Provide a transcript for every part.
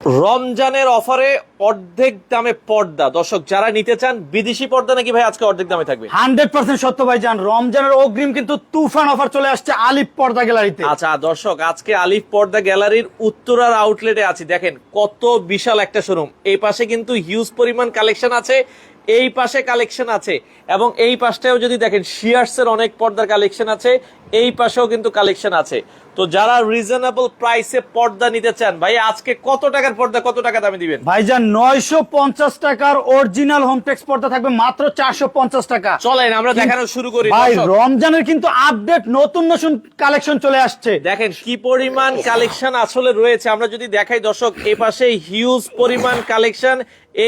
রমজানের অফারে অর্ধেক দামে পর্দা। দর্শক যারা নিতে চান বিদেশি পর্দা নাকি ভাই আজকে অর্ধেক দামে থাকবে? হান্ড্রেড পার্সেন্ট সত্য ভাই যান রমজানের অগ্রিম কিন্তু তুফান অফার চলে আসছে আলিফ পর্দা গ্যালারিতে। আচ্ছা দর্শক আজকে আলিফ পর্দা গ্যালারির উত্তরার আউটলেটে আছি। দেখেন কত বিশাল একটা শোরুম এই পাশে কিন্তু হিউজ পরিমাণ কালেকশন আছে এই পাশে কালেকশন আছে। এবং এই পাশটাও যদি দেখেন শিয়ার্স এর অনেক পর্দার কালেকশন আছে। এই পাশেও কিন্তু কালেকশন আছে। তো যারা রিজনেবল প্রাইসে পর্দা নিতে চান ভাই আজকে কত টাকার পর্দা কত টাকা দামে দিবেন? ভাইজান নয়শো পঞ্চাশ টাকার অরিজিনাল হোমটেক্স পর্দা থাকবে মাত্র চারশো পঞ্চাশ টাকা। চলেন আমরা দেখানো শুরু করি ভাই রমজানের কিন্তু আপডেট নতুন নতুন কালেকশন চলে আসছে। দেখেন কি পরিমাণ কালেকশন আসলে রয়েছে। আমরা যদি দেখাই দর্শক এ পাশে হিউজ পরিমাণ কালেকশন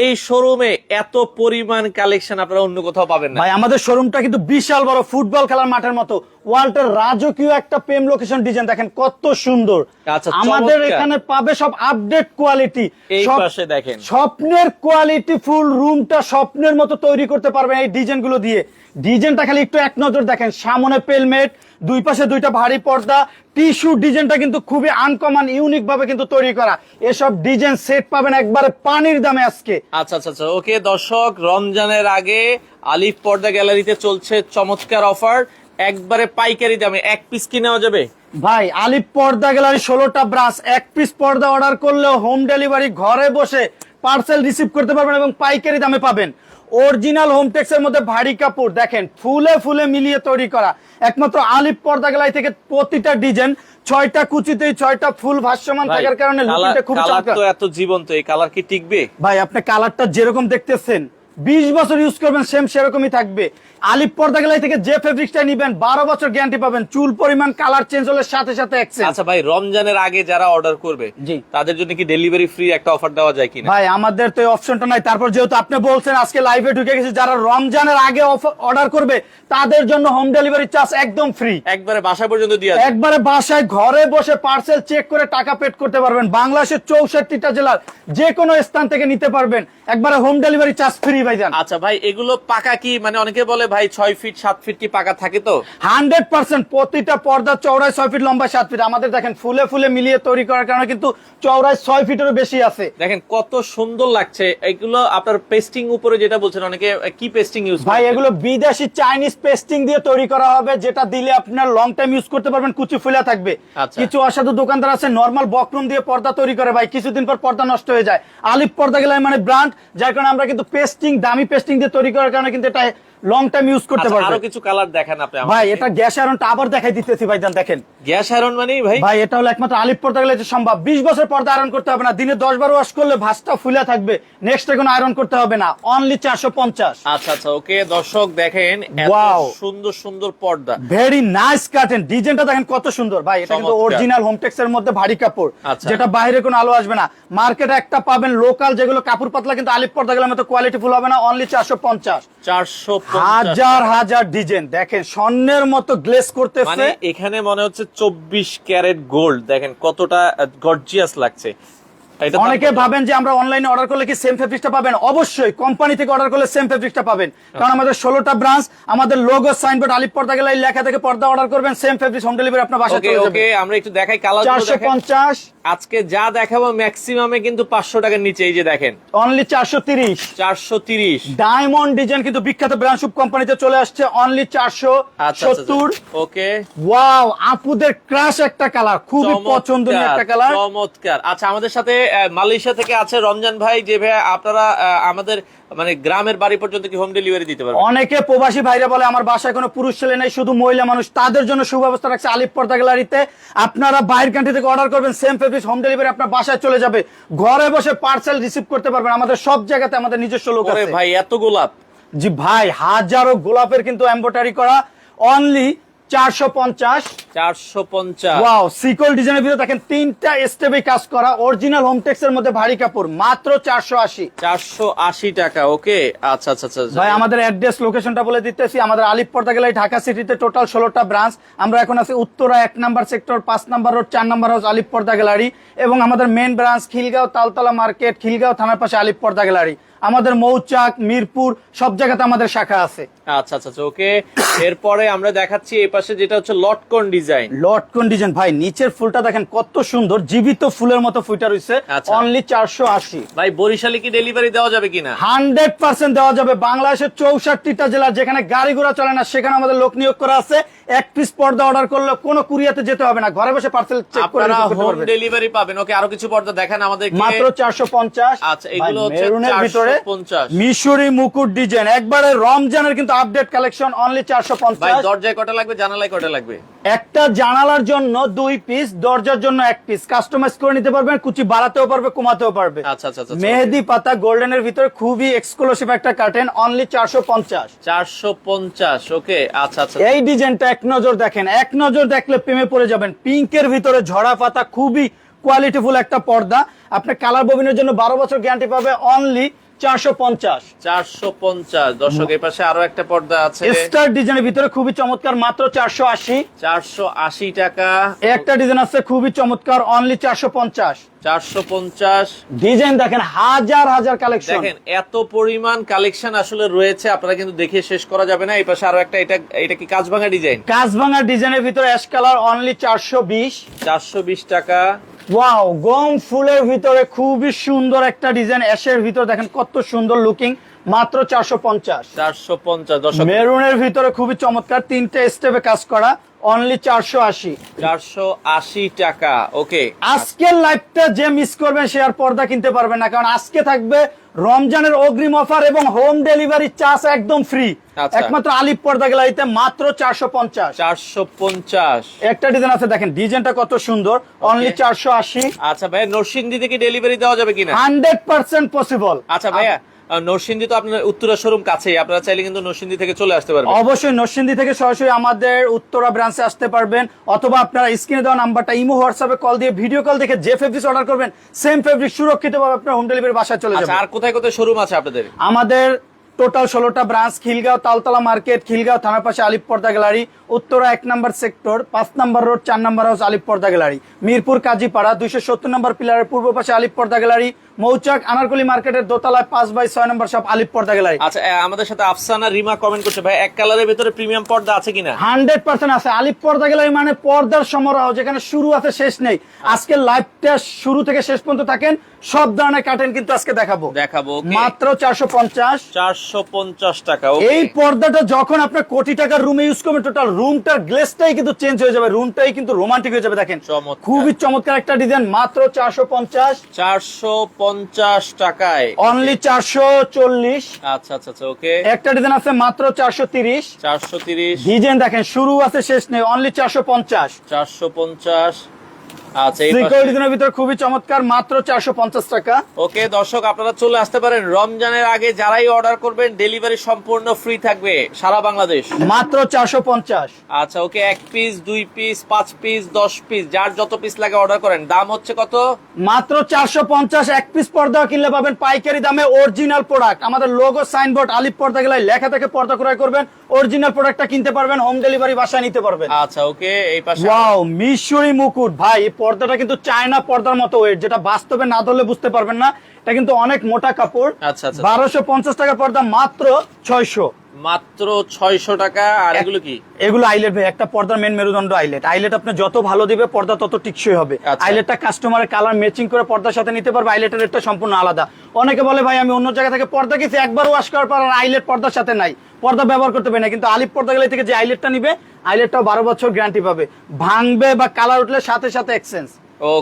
এই শোরুমে এত পরিমাণ কালেকশন আপনারা অন্য কোথাও পাবেন না। ভাই আমাদের শোরুমটা কিন্তু বিশাল বড় ফুটবল খেলার মাঠের মতো। ওয়াল্টার রাজকীয় একটা প্রেম লোকেশন ডিজাইন দেখেন কত সুন্দর। আচ্ছা, আমাদের এখানে পাবে সব আপডেট কোয়ালিটি দেখেন। স্বপ্নের কোয়ালিটি ফুল রুমটা স্বপ্নের মতো তৈরি করতে পারবেন এই ডিজাইনগুলো দিয়ে। ডিজাইনটা খালি একটু এক নজর দেখেন সামনে পেলমেট দুই পাশে দুইটা ভারী পর্দা টিস্যু ডিজাইনটা কিন্তু খুবই আনকমন ইউনিক ভাবে কিন্তু তৈরি করা। এসব ডিজাইন সেট পাবেন একবারে পানির দামে আজকে। আচ্ছা আচ্ছা আচ্ছা ওকে দর্শক রমজানের আগে আলিফ পর্দা গ্যালারিতে চলছে চমৎকার অফার একবারে পাইকারি দামে এক পিস কি নেওয়া যাবে? ভাই আলিপ পর্দা গ্যালারি ষোলোটা ব্রাশ এক পিস পর্দা অর্ডার করলেও হোম ডেলিভারি ঘরে বসে পার্সেল রিসিভ করতে পারবেন এবং পাইকারি দামে পাবেন। অরিজিনাল হোমটেক্স এর মধ্যে ভারী কাপড় দেখেন ফুলে ফুলে মিলিয়ে তৈরি করা। একমাত্র আলিপ পর্দা গ্যালারি থেকে প্রতিটা ডিজাইন ছয়টা কুচিতেই ছয়টা ফুল ভাষ্যমান থাকার কারণে খুব চমৎকার। এত জীবন্ত এই কালার কি টিকবে? ভাই আপনি কালারটা যেরকম দেখতেছেন বিশ বছর ইউজ করবেন সেম সেরকমই থাকবে। আলিপ পর্দা গ্যালারি থেকে যে ফেব্রিক্সটা নিবেন বারো বছর গ্যারান্টি পাবেন। চুল পরিমাণ কালার চেঞ্জ হলে সাথে সাথে এক্সচেঞ্জ আচ্ছা ভাই রমজানের আগে যারা অর্ডার করবে। তাদের জন্য কি ডেলিভারি ফ্রি একটা অফার দেওয়া যায় কিনা? ভাই আমাদের তো এই অপশনটা নাই। তারপর যেহেতু আপনি বলছেন আজকে লাইভে ঢুকে গেছে যারা রমজানের আগে অর্ডার করবে তাদের জন্য হোম ডেলিভারি চার্জ একদম ফ্রি একবারে বাসা পর্যন্ত দিয়ে একবারে বাসায় ঘরে বসে পার্সেল চেক করে টাকা পেড করতে পারবেন। বাংলাদেশের চৌষট্টিটা জেলার যে কোনো স্থান থেকে নিতে পারবেন। একবারে হোম ডেলিভারি চার্জ ফ্রি ভাইজান আচ্ছা ভাই এগুলো পাকা কি? মানে অনেকে বলে ভাই ফিট ফিট কি পাকা থাকে তো? হান্ড্রেড পার্সেন্ট প্রতিটা পর্দা ফিট লম্বা ফিট আমাদের দেখেন ফুলে ফুলে মিলিয়ে তৈরি করার কারণে কিন্তু ফিটেরও বেশি আছে। দেখেন কত সুন্দর লাগছে। এগুলো আপনার পেস্টিং উপরে যেটা বলছেন অনেকে কি পেস্টিং ইউজ ভাই এগুলো বিদেশি চাইনিজ পেস্টিং দিয়ে তৈরি করা হবে যেটা দিলে আপনার লং টাইম ইউজ করতে পারবেন কুচি ফুলা থাকবে। আচ্ছা। কিছু অসাধু দোকানদার আছে নর্মাল বকরুম দিয়ে পর্দা তৈরি করে ভাই। কিছুদিন পর পর্দা নষ্ট হয়ে যায়। আলিফ পর্দা গেলে মানে ব্র্যান্ড যার কারণে আমরা কিন্তু পেস্টিং দামি পেস্টিং দিয়ে তৈরি করার কারণে কিন্তু এটা লং টাইম ইউজ করতে আচ্ছা, আরও কিছু কালার দেখান আপনি ভাই এটা গ্যাস আয়রনটা আবার দেখাই দিতেছি ভাইজান দেখেন। গ্যাস আয়রন মানে ভাই ভাই এটা হলো একমাত্র আলিফ পর্দা গেলে যে সম্ভব। বিশ বছর পর্দা আয়রন করতে হবে না দিনে দশ বার ওয়াশ করলে ভাসটা ফুলে থাকবে। নেক্সট কোনো আয়রন করতে হবে না। অনলি চারশো পঞ্চাশ। আচ্ছা আচ্ছা ওকে দর্শক দেখেন এত সুন্দর সুন্দর পর্দা। ভেরি নাইস কার্টেন ডিজাইনটা দেখেন কত সুন্দর। ভাই এটা কিন্তু। অরিজিনাল হোমটেক্স এর মধ্যে ভারী কাপড়। আচ্ছা। যেটা বাইরে কোনো আলো আসবে না। মার্কেটে একটা পাবেন লোকাল যেগুলো কাপড় পাতলা কিন্তু আলিপ পর্দা গেলে মতো কোয়ালিটি ফুল হবে না। অনলি চারশো পঞ্চাশ। চারশো হাজার হাজার ডিজাইন। দেখেন স্বর্ণের মতো গ্লেস মানে করতেছে এখানে মনে হচ্ছে চব্বিশ ক্যারেট গোল্ড। দেখেন কতটা গর্জিয়াস লাগছে। অনেকে ভাবেন যে আমরা অনলাইনে অর্ডার করলে কি সেম ফেব্রিক্সটা পাবেন? অবশ্যই। কোম্পানি থেকে অর্ডার করলে সেম ফেব্রিক্সটা পাবেন। কারণ আমাদের ষোলোটা ব্রাঞ্চ আমাদের লোগো সাইনবোর্ড আলিপ পর্দা গেলে লেখা থেকে পর্দা অর্ডার করবেন সেম ফেব্রিক্স হোম ডেলিভারি আপনার বাসায় চলে ওকে যাবে। আমরা একটু দেখাই কালার চারশো পঞ্চাশ। আজকে যা দেখাবো ম্যাক্সিমামে কিন্তু পাঁচশো টাকার নিচে এই যে দেখেন। অনলি চারশো তিরিশ। চারশো তিরিশ। ডায়মন্ড ডিজাইন কিন্তু বিখ্যাত ব্র্যান্ড শুভ কোম্পানিতে চলে আসছে অনলি চারশো আচ্ছা সত্তর। ওকে ওয়াও আপুদের ক্রাশ একটা কালার খুবই পছন্দনীয় একটা কালার চমৎকার। আচ্ছা আমাদের সাথে মালয়েশিয়া থেকে আছে রমজান ভাই যে ভাই আপনারা আমাদের মানে গ্রামের বাড়ি পর্যন্ত কি হোম ডেলিভারি দিতে পারবেন? অনেকে প্রবাসী ভাইরা বলে আমার বাসায় কোনো পুরুষ ছেলে নেই শুধু মহিলা মানুষ। তাদের জন্য সুব্যবস্থা রাখছে আলিপ পর্দা গ্যালারিতে। আপনারা বাইরের কান্ট্রি থেকে অর্ডার করবেন সেম ফেব্রিক্স হোম ডেলিভারি আপনার বাসায় চলে যাবে। ঘরে বসে পার্সেল রিসিভ করতে পারবেন। আমাদের সব জায়গাতে আমাদের নিজস্ব লোক আছে। ভাই এত গোলাপ। জি ভাই হাজারো গোলাপের কিন্তু এম্বোটারি করা। অনলি ওয়াও সিকল ডিজাইনের ভিতরে দেখেন তিনটা স্টেপে কাজ করা অরিজিনাল হোমটেক্স এর মধ্যে ভারী কাপড় মাত্র চারশো আশি। চারশো আশি টাকা ওকে? আচ্ছা আচ্ছা আচ্ছা ভাই আমাদের অ্যাড্রেস লোকেশনটা বলে দিতেছি আমাদের গেলে ঢাকা সিটিতে টোটাল ষোলোটা ব্রাঞ্চ আমরা এখন আছি উত্তরা এক নাম্বার সেক্টর পাঁচ নাম্বার রোড চার number house Alip Porda gallery এবং আমাদের main branch Khilgaon Taltola market Khilgaon থানার পাশে আলিপ পর্দা গ্যালারি আমাদের মৌচাক মিরপুর সব জায়গাতে আমাদের শাখা আছে। আচ্ছা আচ্ছা আচ্ছা ওকে। এরপরে আমরা দেখাচ্ছি এই পাশে যেটা হচ্ছে লটকন ডিজাইন। লট কন্ডিশন ভাই নিচের ফুলটা দেখেন কত সুন্দর জীবিত ফুলের মতো ফুলটা রয়েছে। অনলি চারশো আশি। ভাই বরিশালে কি ডেলিভারি দেওয়া যাবে কিনা? হান্ড্রেড পার্সেন্ট দেওয়া যাবে। বাংলাদেশের চৌষট্টিটা জেলা যেখানে গাড়ি ঘোড়া চলে না সেখানে আমাদের লোক নিয়োগ করা আছে। এক পিস পর্দা অর্ডার করলে কোনো কুরিয়াতে যেতে হবে না। ঘরে বসে পার্সেল চেক করে হোম ডেলিভারি পাবেন। ওকে আরও কিছু পর্দা দেখেন আমাদের মাত্র চারশো পঞ্চাশ। আচ্ছা, এগুলো হচ্ছে ভিতরে 450 মিশরি মুকুট ডিজাইন। একবারে রমজানের কিন্তু আপডেট কালেকশন অনলি চারশো পঞ্চাশ। দরজায় কটা লাগবে? জানালায় কটা লাগবে? একটা জানালার জন্য দুই পিস দরজার জন্য এক পিস কাস্টমাইজ করে নিতে পারবেন কুচি বাড়াতেও পারবে কমাতেও পারবে। আচ্ছা আচ্ছা আচ্ছা মেহেদি পাতা গোল্ডেনের ভিতরে খুবই এক্সক্লুসিভ একটা কার্টেন অনলি চারশো পঞ্চাশ। চারশো পঞ্চাশ ওকে আচ্ছা আচ্ছা। এই ডিজাইনটা এক নজর দেখেন এক নজর দেখলে প্রেমে পড়ে যাবেন। পিঙ্কের ভিতরে ঝরা পাতা খুবই কোয়ালিটিফুল একটা পর্দা। আপনি কালার ববিনের জন্য বারো বছর গ্যারান্টি পাবে অনলি চারশো পঞ্চাশ। চারশো পঞ্চাশ। দর্শক এই পাশে আরও একটা পর্দা আছে। স্টার ডিজাইনের ভিতরে খুবই চমৎকার মাত্র চারশো আশি। চারশো আশি টাকা। একটা ডিজাইন আছে খুবই চমৎকার অনলি চারশো পঞ্চাশ। চারশো পঞ্চাশ। ডিজাইন দেখেন হাজার হাজার কালেকশন দেখেন এত পরিমাণ কালেকশন আসলে রয়েছে আপনারা কিন্তু দেখে শেষ করা যাবে না। এই পাশে আরও একটা এটা এটা কি কাজ ভাঙা ডিজাইন? কাজ ভাঙা ডিজাইনের ভিতরে অ্যাশ কালার অনলি চারশো বিশ। চারশো বিশ টাকা। ওয়াও গম ফুলের ভিতরে খুবই সুন্দর একটা ডিজাইন অ্যাশের ভিতরে দেখেন কত সুন্দর লুকিং মাত্র চারশো পঞ্চাশ। চারশো পঞ্চাশ মেরুনের ভিতরে খুবই চমৎকার তিনটে স্টেপে কাজ করা। অনলি চারশো আশি। চারশো আশি টাকা ওকে আজকের লাইফটা যে মিস করবেন সে আর পর্দা কিনতে পারবে না কারণ আজকে থাকবে রমজানের অগ্রিম অফার এবং হোম ডেলিভারি চার্জ একদম ফ্রি আচ্ছা। একমাত্র আলিপ পর্দা গ্যালারিতে মাত্র চারশো পঞ্চাশ। চারশো পঞ্চাশ। একটা ডিজাইন আছে দেখেন ডিজাইনটা কত সুন্দর। অনলি চারশো আশি। আচ্ছা ভাইয়া নরসিংদী থেকে ডেলিভারি দেওয়া যাবে কিনা? হান্ড্রেড পার্সেন্ট পসিবল আচ্ছা ভাইয়া নরসিংদী তো আপনার উত্তরা শোরুম কাছেই। আপনারা চাইলে কিন্তু নরসিংদী থেকে চলে আসতে পারবেন। অবশ্যই নরসিংদী থেকে সরাসরি আমাদের উত্তরা ব্রাঞ্চে আসতে পারবেন অথবা আপনারা স্ক্রিনে দেওয়া নাম্বারটা ইমো হোয়াটসঅ্যাপে কল দিয়ে ভিডিও কল দেখে যে ফেব্রিক্স অর্ডার করবেন সেম ফেব্রিক সুরক্ষিতভাবে আপনার হোম ডেলিভারি বাসায় চলে আচ্ছা যাবে। আর কোথায় কোথায় শোরুম আছে আপনাদের? আমাদের টোটাল ষোলোটা ব্রাঞ্চ খিলগাঁও তালতলা মার্কেট খিলগাঁও থানার পাশে আলিপ পর্দা গ্যালারি উত্তরা এক নম্বর সেক্টর পাঁচ নম্বর রোড চার নম্বর হাউস আলিপ পর্দা গ্যালারি। মিরপুর কাজীপাড়া দুইশো সত্তর নম্বর পিলারের পূর্ব পাশে আলিপ পর্দা গ্যালারি। মৌচাক আনারকলি মার্কেটের দোতলায় পাঁচ বাই ছয় নম্বর সব আলিপ পর্দা গ্যালারি। আচ্ছা আমাদের সাথে আফসানা রিমা কমেন্ট করছে। ভাই এক কালারের ভিতরে প্রিমিয়াম পর্দা আছে কিনা? হান্ড্রেড পার্সেন্ট আছে। আলিপ পর্দা গ্যালারি মানে পর্দার সমারোহ যেখানে শুরু আছে শেষ নেই। আজকে লাইভটা শুরু থেকে শেষ পর্যন্ত থাকেন। সব ধরনের কাটেন কিন্তু আজকে দেখাবো। দেখাবো মাত্র চারশো পঞ্চাশ। চারশো পঞ্চাশ টাকা এই পর্দাটা যখন আপনার কোটি টাকার রুমে ইউজ করবেন টোটাল রুমটার গ্লেসটাই কিন্তু চেঞ্জ হয়ে যাবে রুমটাই কিন্তু রোমান্টিক হয়ে যাবে দেখেন। খুবই চমৎকার একটা ডিজাইন মাত্র চারশো পঞ্চাশ। চারশো পঞ্চাশ টাকায়। অনলি চারশো চল্লিশ। আচ্ছা আচ্ছা আচ্ছা ওকে একটা ডিজাইন আছে মাত্র চারশো তিরিশ। চারশো তিরিশ। ডিজাইন দেখেন শুরু আছে শেষ নেই অনলি চারশো পঞ্চাশ। চারশো পঞ্চাশ। আচ্ছা এই ত্রিকোণ ভিতরে খুবই চমৎকার মাত্র চারশো পঞ্চাশ টাকা। ওকে দর্শক আপনারা চলে আসতে পারেন। রমজানের আগে যারাই অর্ডার করবেন ডেলিভারি সম্পূর্ণ ফ্রি থাকবে সারা বাংলাদেশ। মাত্র চারশো পঞ্চাশ। আচ্ছা ওকে এক পিস দুই পিস পাঁচ পিস দশ পিস যার যত পিস লাগে অর্ডার করেন। দাম হচ্ছে কত? মাত্র চারশো পঞ্চাশ এক পিস পর্দা কিনলে পাবেন পাইকারি দামে অরিজিনাল প্রোডাক্ট আমাদের লোগো সাইনবোর্ড আলিপ পর্দা গেলে লেখা থেকে পর্দা ক্রয় করবেন। অরিজিনাল প্রোডাক্টটা কিনতে পারবেন হোম ডেলিভারি বাসায় নিতে পারবেন। আচ্ছা ওকে এই পাশে ওয়াও মিশরি মুকুট। ভাই এই পর্দাটা কিন্তু চায়না পর্দার মতো ওয়েট যেটা বাস্তবে না ধরলে বুঝতে পারবেন না। এটা কিন্তু অনেক মোটা কাপড়। আচ্ছা, আচ্ছা। বারোশো পঞ্চাশ টাকার পর্দা মাত্র ছয়শো। মাত্র ছয়শো টাকা আর এগুলো কি? এগুলো আইলেট ভাই একটা পর্দার মেন মেরুদণ্ড আইলেট আইলেট আপনি যত ভালো দিবে পর্দা তত টিকসই হবে। আচ্ছা। আইলেটটা কাস্টমারের কালার ম্যাচিং করে পর্দার সাথে নিতে পারবে আইলেটের রেটটা সম্পূর্ণ আলাদা। অনেকে বলে ভাই আমি অন্য জায়গা থেকে পর্দা গেছি একবার ওয়াশ করার পর আর আইলেট পর্দার সাথে নাই। পর্দা ব্যবহার করতে পারি না কিন্তু আলিপ পর্দা গেলে থেকে যে আইলেটটা নিবে আইলেটটাও বারো বছর গ্যারান্টি পাবে। ভাঙবে বা কালার উঠলে সাথে সাথে এক্সচেঞ্জ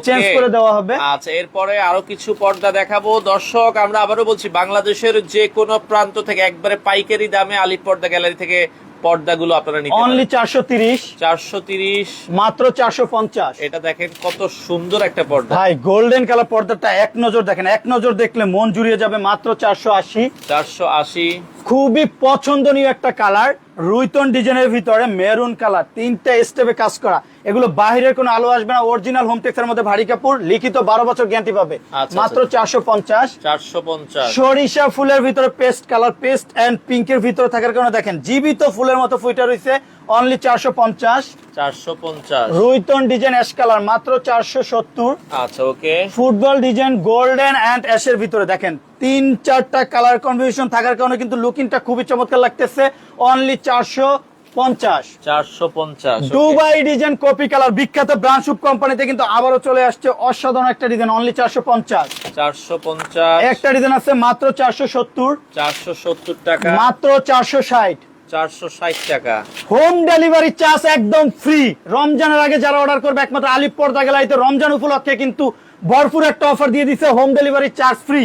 চেঞ্জ করে দেওয়া হবে। আচ্ছা এরপরে আরও কিছু পর্দা দেখাবো। দর্শক আমরা আবারও বলছি বাংলাদেশের যে কোনো প্রান্ত থেকে একবারে পাইকারি দামে আলিপ পর্দা গ্যালারি থেকে পর্দাগুলো আপনারা নিতে অনলি চারশো তিরিশ। চারশো তিরিশ। মাত্র চারশো পঞ্চাশ। এটা দেখেন কত সুন্দর একটা পর্দা। ভাই গোল্ডেন কালার পর্দাটা এক নজর দেখেন এক নজর দেখলে মন জুড়িয়ে যাবে মাত্র চারশো আশি। চারশো আশি। খুবই পছন্দনীয় একটা কালার রুইতন ডিজাইনের ভিতরে মেরুন কালার তিনটা স্টেপে কাজ করা। এগুলো বাহিরের কোনো আলো আসবে না অরিজিনাল হোমটেক্সের মধ্যে ভারী কাপড় লিখিত বারো বছর গ্যারান্টি পাবে। আচ্ছা, মাত্র চারশো পঞ্চাশ। চারশো পঞ্চাশ। সরিষা ফুলের ভিতরে পেস্ট কালার পেস্ট এন্ড পিঙ্কের ভিতরে থাকার কারণে দেখেন জীবিত ফুলের মতো ফুইটা রয়েছে অনলি চারশো পঞ্চাশ। চারশো পঞ্চাশ। রুইতন ডিজাইন অ্যাশ কালার মাত্র চারশো সত্তর। আচ্ছা okay. Football design golden and অ্যাশের ভিতরে দেখেন তিন চারটা কালার কম্বিনেশন থাকার কারণে কিন্তু লুকিংটা খুবই চমৎকার লাগতেছে অনলি চারশো পঞ্চাশ। চারশো পঞ্চাশ দুবাই ডিজাইন কপি কালার বিখ্যাত ব্রান্ডশুপ কোম্পানিতে কিন্তু আবারও চলে আসছে অসাধারণ একটা ডিজাইন অনলি চারশো পঞ্চাশ। চারশো পঞ্চাশ। একটা ডিজাইন আছে মাত্র চারশো সত্তর। চারশো সত্তর টাকা। মাত্র চারশো ষাট। চারশো ষাট টাকা। হোম ডেলিভারি চার্জ একদম ফ্রি। রমজানের আগে যারা অর্ডার করবে একমাত্র আলিপ পর্দা গেলাইতে রমজান উপলক্ষে কিন্তু ভরপুর একটা অফার দিয়ে দিচ্ছে হোম ডেলিভারি চার্জ ফ্রি।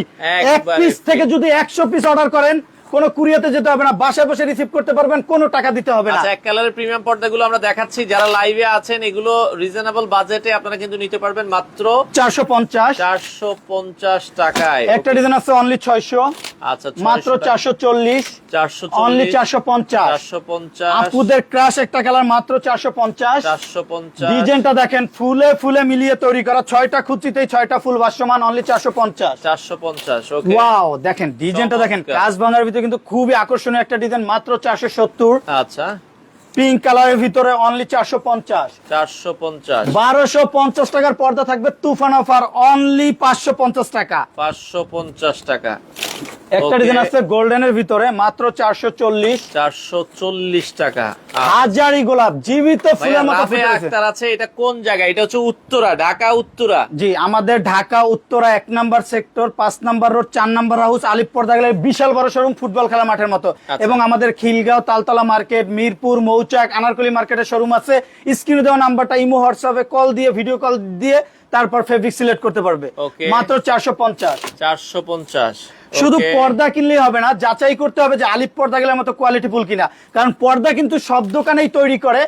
এক পিস থেকে যদি একশো পিস অর্ডার করেন কোনো কুরিয়াতে যেতে হবে না বাসায় বসে রিসিভ করতে পারবেন কোনো টাকা দিতে হবে না। আচ্ছা এক কালারের প্রিমিয়াম পর্দাগুলো আমরা দেখাচ্ছি। যারা লাইভে আছেন এগুলো রিজনেবল বাজেটে আপনারা কিন্তু নিতে পারবেন মাত্র চারশো পঞ্চাশ। চারশো পঞ্চাশ টাকায়। একটা ডিজাইন আছে অনলি ছয়শো। আচ্ছা মাত্র চারশো চল্লিশ। চারশো অনলি চারশো পঞ্চাশ। চারশো পঞ্চাশ। আপুদের ক্রাশ একটা কালার মাত্র চারশো পঞ্চাশ। চারশো পঞ্চাশ। ডিজাইনটা দেখেন ফুলে ফুলে মিলিয়ে তৈরি করা। ছয়টা খুচিতেই ছয়টা ফুল ভাষ্যমান অনলি চারশো পঞ্চাশ। চারশো পঞ্চাশ ওকে ওয়াও দেখেন ডিজাইনটা দেখেন। কাজ ভাঙার ভিতরে কিন্তু খুবই আকর্ষণীয় একটা ডিজাইন মাত্র চারশো সত্তর। আচ্ছা। পিঙ্ক কালারের ভিতরে অনলি চারশো পঞ্চাশ। চারশো পঞ্চাশ। বারোশো পঞ্চাশ টাকার পর্দা থাকবে তুফান অফার অনলি পাঁচশো পঞ্চাশ টাকা। পাঁচশো পঞ্চাশ টাকা। একটা ডিজাইন আছে গোল্ডেনের ভিতরে মাত্র চারশো চল্লিশ। চারশো চল্লিশ টাকা। হাজারি গোলাপ জীবিত ফুলের মতো ফুটে আছে। আক্তার আছে এটা কোন জায়গা? এটা হচ্ছে উত্তরা ঢাকা উত্তরা। জি আমাদের ঢাকা উত্তরা এক নাম্বার সেক্টর পাঁচ নাম্বার রোড চার নাম্বার হাউস আলিপুর গেলে বিশাল বড় শোরুম ফুটবল খেলা মাঠের মতো। আচ্ছা। এবং আমাদের খিলগাঁও তালতলা মার্কেট মিরপুর মৌচাক আনারকলি মার্কেটের শোরুম আছে। স্ক্রিনে দেওয়া নাম্বারটা ইমো হোয়াটসঅ্যাপে কল দিয়ে ভিডিও কল দিয়ে তারপর ফেব্রিক সিলেক্ট করতে পারবে। মাত্র চারশো পঞ্চাশ। চারশো পঞ্চাশ। শুধু পর্দা কিনলেই হবে না যাচাই করতে হবে যে আলিপ পর্দা গেলে মতো কোয়ালিটি ফুল কিনা। কারণ পর্দা কিন্তু সব দোকানেই তৈরি করে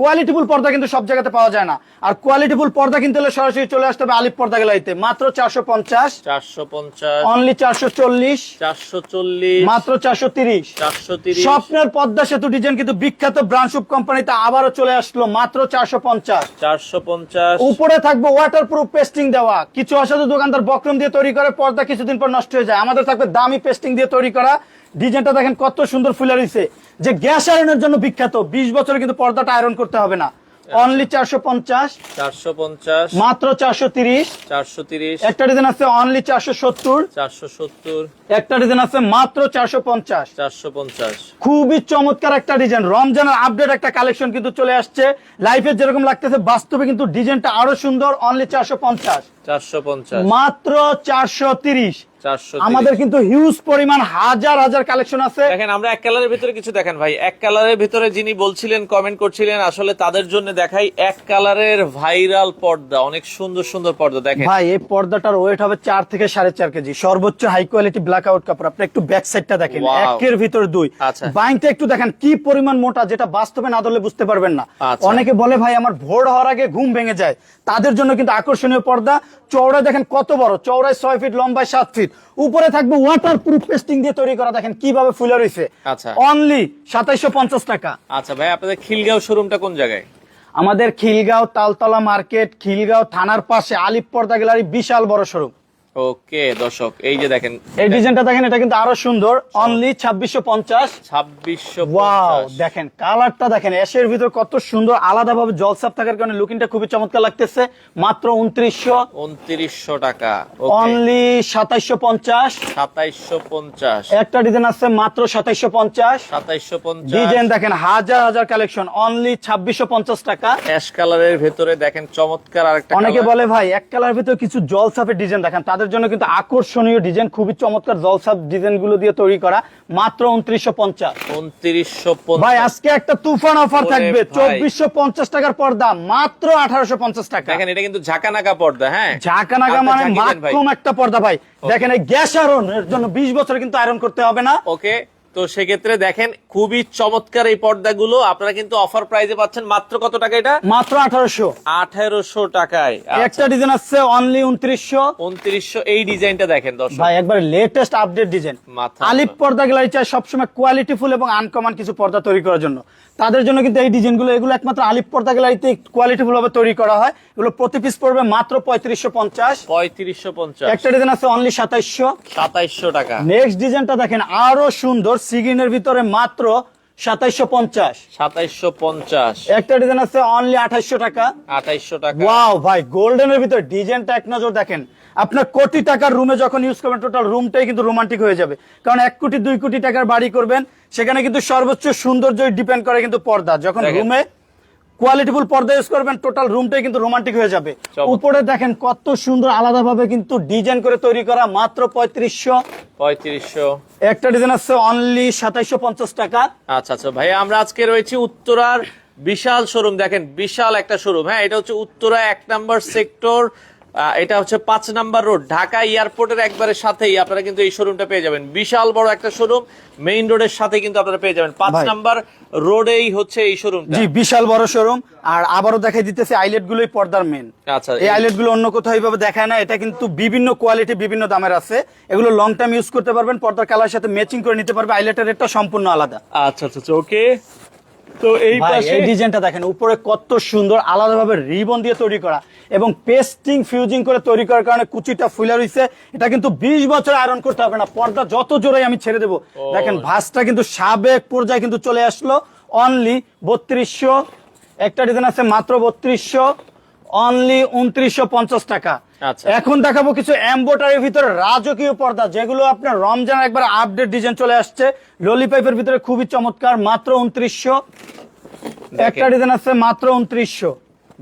কোয়ালিটি ফুল পর্দা কিন্তু সব জায়গাতে পাওয়া যায় না। আর কোয়ালিটি ফুল পর্দা কিনতে হলে সরাসরি চলে আসতে হবে আলিপ পর্দা গেলাইতে মাত্র চারশো পঞ্চাশ। চারশো পঞ্চাশ। অনলি চারশো চল্লিশ। চারশো চল্লিশ। মাত্র চারশো তিরিশ। চারশো তিরিশ। স্বপ্নের পদ্মা সেতু ডিজাইন কিন্তু বিখ্যাত ব্রান্ডশুপ কোম্পানিতে আবারও চলে আসলো মাত্র চারশো পঞ্চাশ। চারশো পঞ্চাশ। উপরে থাকবে ওয়াটার প্রুফ পেস্টিং দেওয়া। কিছু অসাধু দোকানদার বক্রম দিয়ে তৈরি করে পর্দা কিছুদিন পর নষ্ট হয়ে যায়। আমাদের থাকবে দামি পেস্টিং দিয়ে তৈরি করা। ডিজাইনটা দেখেন কত সুন্দর ফুলে রয়েছে। যে গ্যাস আয়রনের জন্য বিখ্যাত বিশ বছরে কিন্তু পর্দাটা আয়রন করতে হবে না। অনলি চারশো পঞ্চাশ চারশো পঞ্চাশ মাত্র চারশো তিরিশ। চারশো তিরিশ। একটা ডিজাইন আছে অনলি চারশো সত্তর। চারশো সত্তর। একটা ডিজাইন আছে মাত্র চারশো পঞ্চাশ। চারশো পঞ্চাশ। খুবই চমৎকার একটা ডিজাইন রমজানের আপডেট একটা কালেকশন কিন্তু চলে আসছে। লাইফে যেরকম লাগতেছে বাস্তবে কিন্তু ডিজাইনটা আরও সুন্দর অনলি চারশো পঞ্চাশ। চারশো পঞ্চাশ। মাত্র চারশো তিরিশ। চারশো আমাদের কিন্তু হিউজ পরিমাণ হাজার হাজার কালেকশন আছে। দেখেন আমরা এক কালারের ভিতরে কিছু দেখেন ভাই। এক কালারের ভিতরে যিনি বলছিলেন কমেন্ট করছিলেন আসলে তাদের জন্য দেখাই এক কালারের ভাইরাল পর্দা অনেক সুন্দর সুন্দর পর্দা দেখেন। ভাই এই পর্দাটার ওয়েট হবে চার থেকে সাড়ে চার কেজি। সর্বোচ্চ হাই কোয়ালিটি ব্ল্যাক আউট কাপড়। আপনি একটু ব্যাক সাইডটা দেখেন. একের ভিতর দুই। আচ্ছা। বাইংটা একটু দেখেন কি পরিমাণ মোটা যেটা বাস্তবে না ধরলে বুঝতে পারবেন না। আচ্ছা। অনেকে বলে ভাই আমার ভোর হওয়ার আগে ঘুম ভেঙে যায়। তাদের জন্য কিন্তু আকর্ষণীয় পর্দা। চওড়া দেখেন কত বড়। চওড়ায় ছয় ফিট লম্বায় সাত ফিট উপরে থাকবে ওয়াটার প্রুফ পেস্টিং দিয়ে তৈরি করা দেখেন কীভাবে ফুলে রয়েছে আচ্ছা। অনলি সাতাইশো পঞ্চাশ টাকা। আচ্ছা ভাই আপনাদের খিলগাঁও শোরুমটা কোন জায়গায়? আমাদের খিলগাঁও তালতলা মার্কেট খিলগাঁও থানার পাশে আলিপ পর্দা গ্যালারি বিশাল বড় শোরুম ওকে দর্শক এই যে দেখেন এই ডিজাইনটা দেখেন এটা কিন্তু আরও সুন্দর। অনলি ছাব্বিশশো পঞ্চাশ। ছাব্বিশশো ওয়াও দেখেন কালারটা দেখেন অ্যাশের ভিতর কত সুন্দর আলাদা ভাবে জলসাপ থাকার কারণে লুকিংটা খুবই চমৎকার লাগতেছে। মাত্র উনত্রিশশো। উনত্রিশশো টাকা অনলি সাতাইশশো পঞ্চাশ। সাতাইশশো পঞ্চাশ। একটা ডিজাইন আছে মাত্র সাতাইশশো পঞ্চাশ। সাতাইশশো পঞ্চাশ। ডিজাইন দেখেন হাজার হাজার কালেকশন অনলি ছাব্বিশশো পঞ্চাশ টাকা। অ্যাশ কালারের ভেতরে দেখেন চমৎকার আরেকটা অনেকে বলে ভাই এক কালার ভিতরে কিছু জলসাপের ডিজাইন দেখেন। তাদের জন্য কিন্তু আকর্ষণীয় ডিজাইন খুবই চমৎকার জলসাপ ডিজাইনগুলো দিয়ে তৈরি করা মাত্র উনত্রিশশো পঞ্চাশ। উনত্রিশশো ভাই আজকে একটা তুফান অফার থাকবে চব্বিশশো পঞ্চাশ টাকার পর্দা মাত্র আঠারোশো পঞ্চাশ টাকা। দেখেন এটা কিন্তু ঝাঁকানাকা পর্দা হ্যাঁ? ঝাঁকানাগা হালকা মানে মাত্র একটা পর্দা ভাই। দেখেন এই গ্যাস আয়রন এর জন্য বিশ বছর কিন্তু আয়রন করতে হবে না। ওকে তো সেক্ষেত্রে দেখেন খুবই চমৎকার এই পর্দাগুলো। আপনারা কিন্তু অফার প্রাইজে পাচ্ছেন মাত্র কত টাকা এটা? মাত্র আঠারোশো। আঠারোশো টাকায়। একটা ডিজাইন আছে অনলি উনত্রিশশো। উনত্রিশশো এই ডিজাইনটা দেখেন দর্শক। ভাই একবার latest update design আলিপ Porda gallery চাই সবসময় কোয়ালিটিফুল এবং আনকমন কিছু পর্দা তৈরি করার জন্য। তাদের জন্য কিন্তু এই ডিজাইনগুলো এগুলো একমাত্র আলিপ পর্দা গ্যালারিতে কোয়ালিটি ফুল ভাবে তৈরি করা হয়। এগুলো প্রতি পিস পড়বে মাত্র পঁয়ত্রিশশো পঞ্চাশ। পঁয়ত্রিশশো পঞ্চাশ। একটা ডিজাইন আছে অনলি সাতাইশশো। সাতাইশশো টাকা। নেক্সট ডিজাইনটা দেখেন আরও সুন্দর সিগিনের ভিতরে মাত্র সাতাইশশো পঞ্চাশ। সাতাইশশো পঞ্চাশ। একটা ডিজাইন আছে অনলি আঠাইশশো টাকা। আঠাইশশো টাকা। ওয়াও ভাই গোল্ডেনের ভিতরে ডিজাইনটা এক নজর দেখেন। আপনার কোটি টাকার রুমে যখন ইউজ করবেন টোটাল রুমটাই কিন্তু রোমান্টিক হয়ে যাবে। কারণ এক কোটি দুই কোটি টাকার বাড়ি করবেন সেখানে কিন্তু সর্বোচ্চ সৌন্দর্য ডিপেন্ড করে কিন্তু পর্দা। যখন। রুমে কোয়ালিটিফুল পর্দা ইউজ করবেন টোটাল রুমটাই কিন্তু রোমান্টিক হয়ে যাবে। উপরে দেখেন কত সুন্দর আলাদাভাবে কিন্তু ডিজাইন করে তৈরি করা মাত্র পঁয়ত্রিশশো। পঁয়ত্রিশশো। একটা ডিজাইন আছে অনলি সাতাইশশো পঞ্চাশ টাকা। আচ্ছা আচ্ছা। ভাই আমরা আজকে রয়েছি উত্তরার বিশাল শোরুম দেখেন বিশাল একটা শোরুম হ্যাঁ এটা হচ্ছে উত্তরা এক নাম্বার সেক্টর এটা হচ্ছে পাঁচ নাম্বার রোড। ঢাকা এয়ারপোর্টের একবারে সাথেই আপনারা কিন্তু এই শোরুমটা পেয়ে যাবেন। বিশাল বড় একটা শোরুম মেইন রোডের সাথে কিন্তু আপনারা পেয়ে যাবেন। পাঁচ নাম্বার রোডেই হচ্ছে এই শোরুমটা জি বিশাল বড় শোরুম আর আবারও দেখাই দিতেছে আইলেট গুলোই পর্দার মেন আচ্ছা এই আইলেটগুলো অন্য কোথাও এইভাবে দেখায় না। এটা কিন্তু বিভিন্ন কোয়ালিটি বিভিন্ন দামের আছে। এগুলো লং টাইম ইউজ করতে পারবেন পর্দার কালার সাথে ম্যাচিং করে নিতে পারবে। আইলেটের রেটটা সম্পূর্ণ আলাদা। আচ্ছা আচ্ছা ওকে তো এই পাশে এই ডিজাইনটা দেখেন উপরে কত সুন্দর আলাদাভাবে রিবন দিয়ে তৈরি করা এবং পেস্টিং ফিউজিং করে তৈরি করার কারণে কুচিটা ফুলে রইছে। এটা কিন্তু 20 বছর আয়রন করতে হবে না পর্দা যত জোরে আমি ছেড়ে দেবো। দেখেন ভাঁজটা কিন্তু সাবেক পর্যায়ে কিন্তু চলে আসলো। অনলি বত্রিশশো। একটা ডিজাইন আছে মাত্র বত্রিশশো। অনলি উনত্রিশশো পঞ্চাশ টাকা। আচ্ছা। এখন দেখাবো কিছু এম্বোটারির ভিতরে রাজকীয় পর্দা যেগুলো আপনার রমজান একবার আপডেট ডিজাইন চলে আসছে। ললিপাইপের ভিতরে খুবই চমৎকার মাত্র উনত্রিশশো। একটা ডিজাইন আছে মাত্র উনত্রিশশো।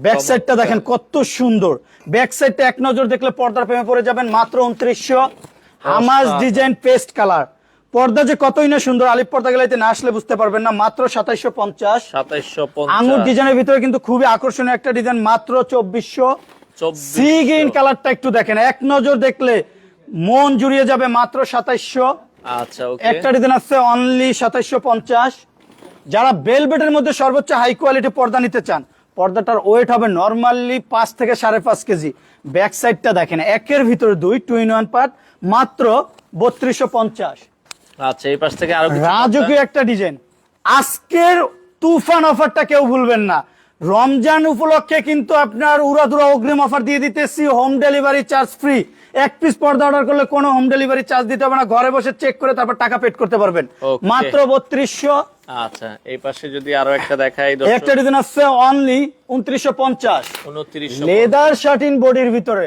ব্যাক সাইডটা দেখেন কত সুন্দর। ব্যাক সাইডটা এক নজর দেখলে পর্দার প্রেমে পড়ে যাবেন মাত্র উনত্রিশশো। হামাজ ডিজাইন পেস্ট কালার পর্দা যে কতই না সুন্দর আলিপ পর্দা গেলাইতে না আসলে বুঝতে পারবেন না মাত্র সাতাইশো পঞ্চাশ। সাতাইশশো আঙুর ডিজাইনের ভিতরে কিন্তু খুবই আকর্ষণীয় একটা ডিজাইন মাত্র চব্বিশশো। সি গ্রিন কালারটা একটু দেখেন এক নজর দেখলে মন জুড়িয়ে যাবে মাত্র সাতাইশশো। আচ্ছা একটা ডিজাইন আছে অনলি সাতাইশশো পঞ্চাশ। যারা বেলবেটের মধ্যে সর্বোচ্চ হাই কোয়ালিটি পর্দা নিতে চান পর্দাটার ওয়েট হবে নর্মালি পাঁচ থেকে সাড়ে পাঁচ কেজি। ব্যাক সাইডটা দেখেন একের ভিতরে দুই টু ইন ওয়ান পার্ট মাত্র বত্রিশশো পঞ্চাশ। আচ্ছা এই পাশ থেকে আরও রাজকীয় একটা ডিজাইন আজকের তুফান অফারটা কেউ ভুলবেন না। রমজান উপলক্ষে কিন্তু আপনার উড়াদুরা অগ্রিম অফার দিয়ে দিতেছি হোম ডেলিভারি চার্জ ফ্রি এক পিস পর্দা অর্ডার করলে কোনো হোম ডেলিভারি চার্জ দিতে হবে না ঘরে বসে চেক করে তারপর টাকা পেড করতে পারবেন। মাত্র বত্রিশশো। আচ্ছা এই পাশে যদি আরও একটা দেখাই একটা ডিজাইন আছে অনলি উনত্রিশশো পঞ্চাশ। লেদার শার্টিন বডির ভিতরে।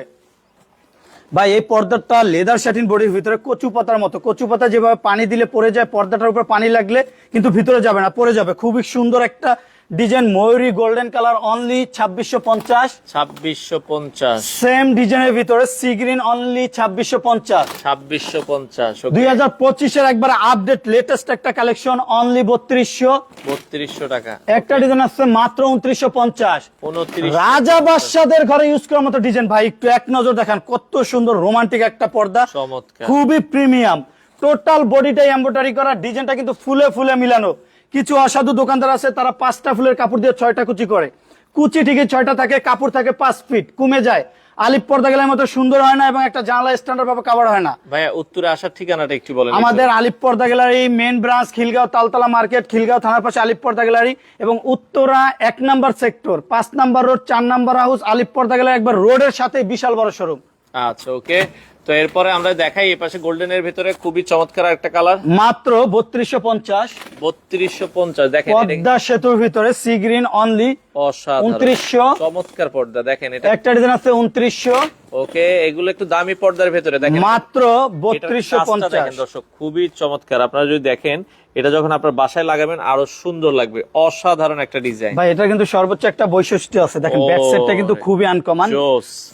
ভাই, এই পর্দাটা লেদার স্যাটিন বডির ভিতরে কচু পাতার মতো। কচু পাতা যেভাবে পানি দিলে পরে যায়, পর্দাটার উপর পানি লাগলে কিন্তু ভিতরে যাবে না পরে যাবে। খুবই সুন্দর একটা design Mayuri golden colour only ছাব্বিশশো পঞ্চাশ। ছাব্বিশশো পঞ্চাশ। সেম ডিজাইনের ভিতরে সি গ্রিন অনলি ছাব্বিশশো পঞ্চাশ। ছাব্বিশশো পঞ্চাশ দুই হাজার পঁচিশের একবার আপডেট লেটেস্ট একটা কালেকশন অনলি বত্রিশশো। বত্রিশশো টাকা। একটা ডিজাইন আছে মাত্র উনত্রিশশো পঞ্চাশ। উনত্রিশ। রাজা বাদশাদের ঘরে ইউজ করার মতো ডিজাইন ভাই একটু এক নজর দেখান কত সুন্দর রোমান্টিক একটা পর্দা। চমৎকার। খুবই প্রিমিয়াম টোটাল বডিটাই এমব্রয়ডারি করা ডিজাইনটা কিন্তু ফুলে ফুলে মিলানো। কিছু অসাধু দোকানদার আছে তারা পাঁচটা ফুলের কাপড় দিয়ে ছয়টা কুচি করে। কুচি ঠিকই ছয়টা থাকে কাপড় থাকে পাঁচ ফিট কমে যায়। আলিপ পর্দা গেলের মতো সুন্দর হয় না এবং একটা জানলা স্ট্যান্ডার্ড ভাবে কাভার হয় না। ভাইয়া উত্তরে আসার ঠিকানাটা একটু বলেন আমাদের Alip Porda gallery main branch Khilgaon Taltola market Khilgaon থানার পাশে আলিপ পর্দা গ্যালারি এবং উত্তরা এক নাম্বার সেক্টর পাঁচ নাম্বার রোড চার number house Alip Porda gallery একবার রোডের সাথে বিশাল বড় শোরুম আচ্ছা ওকে তো এরপরে আমরা দেখাই এই পাশে গোল্ডেনের ভিতরে খুবই চমৎকার একটা কালার মাত্র বত্রিশশো পঞ্চাশ। বত্রিশশো পঞ্চাশ দেখেন পদ্মা সেতুর ভিতরে সি গ্রিন অনলি উনত্রিশশো। চমৎকার পর্দা দেখেন এটা। একটা ডিজাইন আছে উনত্রিশশো। ওকে এগুলো একটু দামি পর্দার ভেতরে দেখেন। মাত্র বত্রিশশো পঞ্চাশ। দর্শক খুবই চমৎকার। আপনারা যদি দেখেন এটা যখন আপনার বাসায় লাগাবেন আরও সুন্দর লাগবে। অসাধারণ একটা ডিজাইন ভাই এটা কিন্তু সর্বোচ্চ একটা বৈশিষ্ট্য আছে। দেখেন ব্যাক সাইডটা কিন্তু খুবই uncommon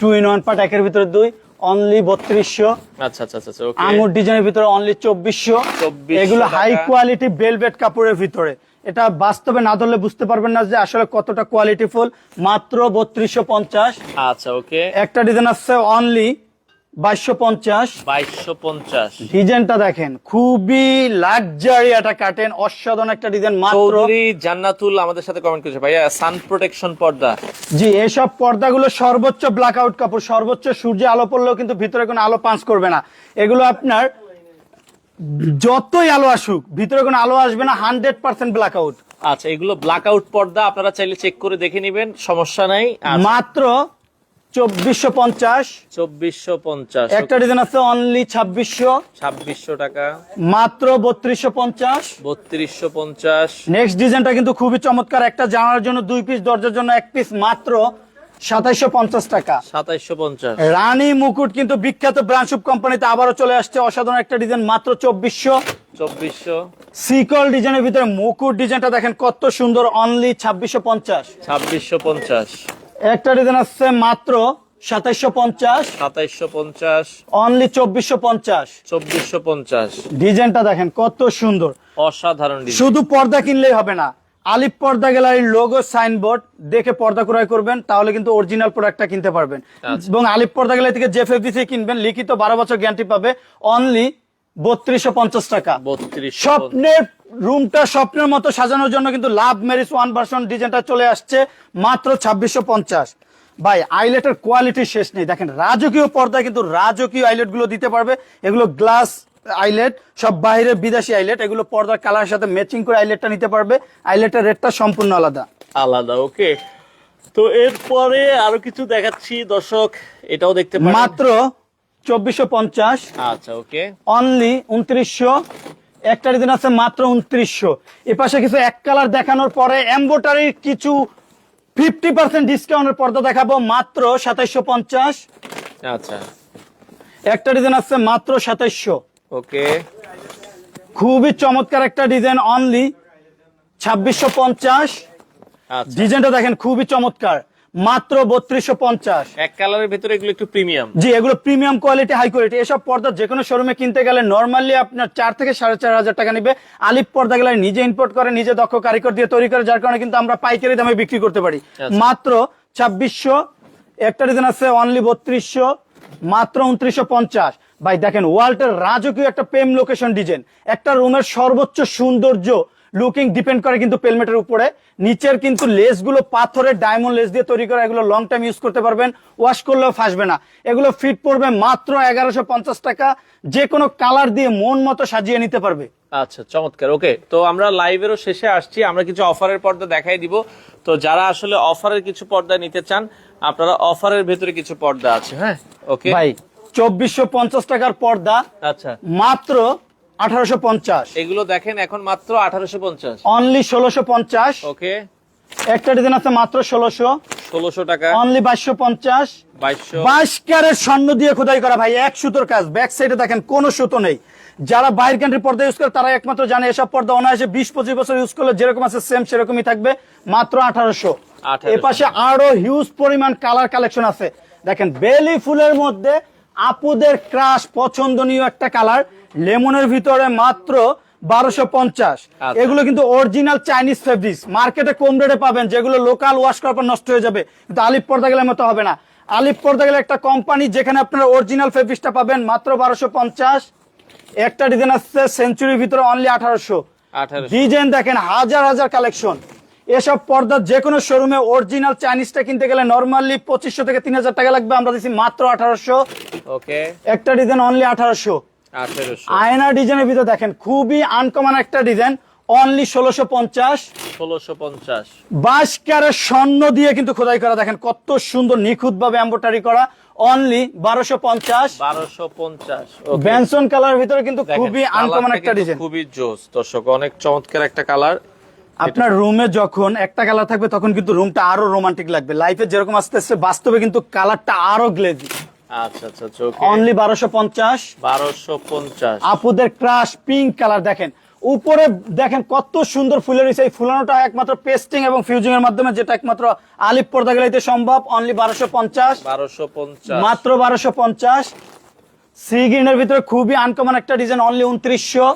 two in one part একের ভিতরে দুই। অনলি বত্রিশশো। আচ্ছা আচ্ছা আচ্ছা আঙুর ডিজাইনের ভিতরে অনলি চব্বিশশো। এগুলো হাই কোয়ালিটি বেলভেট কাপড়ের ভিতরে। এটা বাস্তবে না ধরলে বুঝতে পারবেন না যে আসলে কতটা কোয়ালিটি ফুল মাত্র বত্রিশশো পঞ্চাশ। আচ্ছা ওকে একটা ডিজাইন আছে অনলি বাইশশো পঞ্চাশ। বাইশশো পঞ্চাশ। ডিজাইনটা দেখেন খুবই লাক্সারি একটা কাটেন অসাধারণ একটা ডিজাইন মাত্র। চৌধুরী জান্নাতুল আমাদের সাথে কমেন্ট করেছে ভাইয়া সান প্রোটেকশন পর্দা। জি এসব পর্দাগুলো সর্বোচ্চ ব্ল্যাক আউট কাপড় সর্বোচ্চ সূর্যে আলো পড়লেও কিন্তু ভিতরে কোনো আলো পাঁচ করবে না। এগুলো আপনার যতই আলো আসুক ভিতরে কোনো আলো আসবে না হান্ড্রেড পার্সেন্ট ব্ল্যাক আউট আচ্ছা এগুলো ব্ল্যাক আউট পর্দা আপনারা চাইলে চেক করে দেখে নেবেন সমস্যা নাই। মাত্র চব্বিশশো পঞ্চাশ। চব্বিশশো পঞ্চাশ। একটা ডিজাইন আছে অনলি ছাব্বিশশো। ছাব্বিশশো টাকা। মাত্র বত্রিশশো পঞ্চাশ। বত্রিশশো পঞ্চাশ। নেক্সট ডিজাইনটা কিন্তু খুবই চমৎকার একটা জানার জন্য দুই পিস দরজার জন্য এক পিস মাত্র সাতাইশো পঞ্চাশ টাকা। সাতাইশশো পঞ্চাশ। রানী মুকুট কিন্তু বিখ্যাত ব্রান্ডশুপ কোম্পানিতে আবারও চলে আসছে অসাধারণ একটা ডিজাইন মাত্র চব্বিশশো। চব্বিশশো। সিকল ডিজাইনের ভিতরে মুকুট ডিজাইনটা দেখেন কত সুন্দর অনলি ছাব্বিশশো পঞ্চাশ। ছাব্বিশশো পঞ্চাশ। একটা ডিজাইন আসছে মাত্র সাতাইশো পঞ্চাশ। সাতাইশশো পঞ্চাশ। অনলি চব্বিশশো পঞ্চাশ। চব্বিশশো পঞ্চাশ। ডিজাইনটা দেখেন কত সুন্দর। অসাধারণ শুধু পর্দা কিনলেই হবে না আলিপ পর্দা গ্যালারির লোগো সাইনবোর্ড দেখে পর্দা ক্রয় করবেন তাহলে কিন্তু অরিজিনাল প্রোডাক্টটা কিনতে পারবেন। আচ্ছা। এবং আলিপ পর্দা গ্যালারি থেকে যে কিনবেন লিখিত বারো বছর গ্যারান্টি পাবে অনলি বত্রিশশো পঞ্চাশ টাকা। বত্রিশ স্বপ্নের রুমটা স্বপ্নের মতো সাজানোর জন্য কিন্তু লাভ ম্যারিজ ওয়ান ভার্সন ডিজাইনটা চলে আসছে মাত্র ছাব্বিশশো পঞ্চাশ। ভাই আইলেটের কোয়ালিটি শেষ নেই। দেখেন রাজকীয় পর্দায় কিন্তু রাজকীয় আইলেটগুলো দিতে পারবে। এগুলো গ্লাস আইলেট সব বাইরে বিদেশি আইলেট এগুলো পর্দার কালারের সাথে ম্যাচিং করে আইলেটটা নিতে পারবে। আইলেটের রেটটা সম্পূর্ণ আলাদা। আলাদা ওকে তো এরপরে আরও কিছু দেখাচ্ছি দর্শক এটাও দেখতে মাত্র চব্বিশশো পঞ্চাশ। আচ্ছা ওকে অনলি উনত্রিশশো। একটা দিন আছে মাত্র উনত্রিশশো। এ পাশে কিছু এক কালার দেখানোর পরে এম্বোটারির কিছু ফিফটি পার্সেন্ট ডিসকাউন্টের পর্দা দেখাবো মাত্র সাতাইশশো পঞ্চাশ। আচ্ছা। একটা ডিজাইন আছে মাত্র সাতাইশশো। ওকে। খুবই চমৎকার একটা ডিজাইন অনলি ছাব্বিশশো পঞ্চাশ। আচ্ছা। ডিজাইনটা দেখেন খুবই চমৎকার। মাত্র বত্রিশশো পঞ্চাশ। এক কালারের ভিতরে এগুলো একটু প্রিমিয়াম। জি এগুলো প্রিমিয়াম কোয়ালিটি হাই কোয়ালিটি। এসব পর্দা যে কোনো শোরুমে কিনতে গেলে নর্মালি আপনার চার থেকে সাড়ে চার হাজার টাকা নিবে। আলিপ পর্দা গেলে নিজে ইম্পোর্ট করে নিজে দক্ষ কারিগর দিয়ে তৈরি করে যার কারণে কিন্তু আমরা পাইকারি দামে বিক্রি করতে পারি। আচ্ছা। মাত্র ছাব্বিশশো একটা ডিজাইন আছে অনলি বত্রিশশো মাত্র উনত্রিশশো পঞ্চাশ। ভাই দেখেন ওয়ালটার রাজকীয় একটা প্রেম লোকেশন ডিজাইন একটা রুমের সর্বোচ্চ সৌন্দর্য লুকিং ডিপেন্ড করে কিন্তু পেলমেটের উপরে। নিচের কিন্তু লেসগুলো পাথরের ডায়মন্ড লেস দিয়ে তৈরি করা এগুলো লং টাইম ইউজ করতে পারবেন ওয়াশ করলেও ফাসবে না। এগুলো ফিট পড়বে মাত্র এগারোশো পঞ্চাশ টাকা যে কোনো কালার দিয়ে মন মতো সাজিয়ে নিতে পারবে। আচ্ছা চমৎকার। ওকে তো আমরা লাইভেরও শেষে আসছি আমরা কিছু অফারের পর্দা দেখাই দিব। তো যারা আসলে অফারের কিছু পর্দা নিতে চান আপনারা অফারের ভেতরে কিছু পর্দা আছে হ্যাঁ? ওকে ভাই চব্বিশশো পঞ্চাশ টাকার পর্দা আচ্ছা। মাত্র আঠারোশো পঞ্চাশ। এগুলো দেখেন এখন মাত্র আঠারোশো পঞ্চাশ। অনলি ষোলোশো পঞ্চাশ। ওকে একটা ডিজাইন আছে মাত্র ষোলোশো। ষোলোশো টাকা। অনলি বাইশশো পঞ্চাশ। বাইশ ক্যারেট স্বর্ণ দিয়ে খোদাই করা ভাই এক সুতোর কাজ। ব্যাক সাইডে দেখেন কোনো সুতো নেই। যারা বাইরের কান্ট্রির পর্দা ইউজ করে তারা একমাত্র জানে এসব পর্দা অনায়াসে বিশ পঁচিশ বছর ইউজ করলে যেরকম আছে সেম সেরকমই থাকবে। মাত্র আঠারোশো। 1800 এ পাশে আরও হিউজ পরিমাণ কালার কালেকশন আছে। দেখেন বেলি ফুলের মধ্যে আপুদের ক্রাশ পছন্দনীয় একটা কালার লেমনের ভিতরে মাত্র বারোশো পঞ্চাশ। আচ্ছা। এগুলো কিন্তু অরিজিনাল চাইনিজ ফেব্রিক্স মার্কেটে কম রেটে পাবেন যেগুলো লোকাল ওয়াশ করার পর নষ্ট হয়ে যাবে। কিন্তু আলিপ পর্দা গেলে মতো হবে না। আলিপ পর্দা গেলে একটা কোম্পানি যেখানে আপনারা অরিজিনাল ফেব্রিক্সটা পাবেন মাত্র বারোশো পঞ্চাশ। একটা ডিজাইন আসছে সেঞ্চুরির ভিতরে অনলি আঠারোশো। ডিজাইন দেখেন হাজার হাজার কালেকশন এসব পর্দার যে কোনো শোরুমে অরিজিনাল চাইনিজটা কিনতে গেলে নর্মালি পঁচিশশো থেকে তিন হাজার টাকা লাগবে। আমরা দিচ্ছি মাত্র আঠারোশো। ওকে। একটা ডিজাইন অনলি আঠারোশো। আয়না ডিজাইনের ভিতরে দেখেন খুবই আনকমন একটা ডিজাইন অনলি ষোলোশো পঞ্চাশ। ষোলোশো পঞ্চাশ। বাইশ ক্যারেট স্বর্ণ দিয়ে কিন্তু খোদাই করা দেখেন কত সুন্দর নিখুঁত ভাবে এম্বোটারি করা অনলি বারোশো পঞ্চাশ। বারোশো পঞ্চাশ বেনসন কালার ভিতরে কিন্তু খুবই আনকমন একটা ডিজাইন খুবই জোস। দর্শক অনেক চমৎকার একটা কালার। আপনার রুমে যখন একটা কালার থাকবে তখন কিন্তু রুমটা আরও রোমান্টিক লাগবে। লাইফে যেরকম আস্তে আস্তে বাস্তবে কিন্তু কালারটা আরও গ্লেজি আচ্ছা আচ্ছা অনলি বারোশো পঞ্চাশ। বারোশো পঞ্চাশ। আপুদের ক্রাশ পিঙ্ক কালার দেখেন। উপরে দেখেন কত সুন্দর এই ফুলানোটা একমাত্র পেস্টিং এবং ফিউজিং এর মাধ্যমে যেটা একমাত্র আলিপ পর্দা গেলাইতে সম্ভব। অনলি বারোশো পঞ্চাশ। বারোশো পঞ্চাশ। মাত্র বারোশো পঞ্চাশ। সি গ্রিনের ভিতরে খুবই আনকমন একটা ডিজাইন অনলি উনত্রিশশো।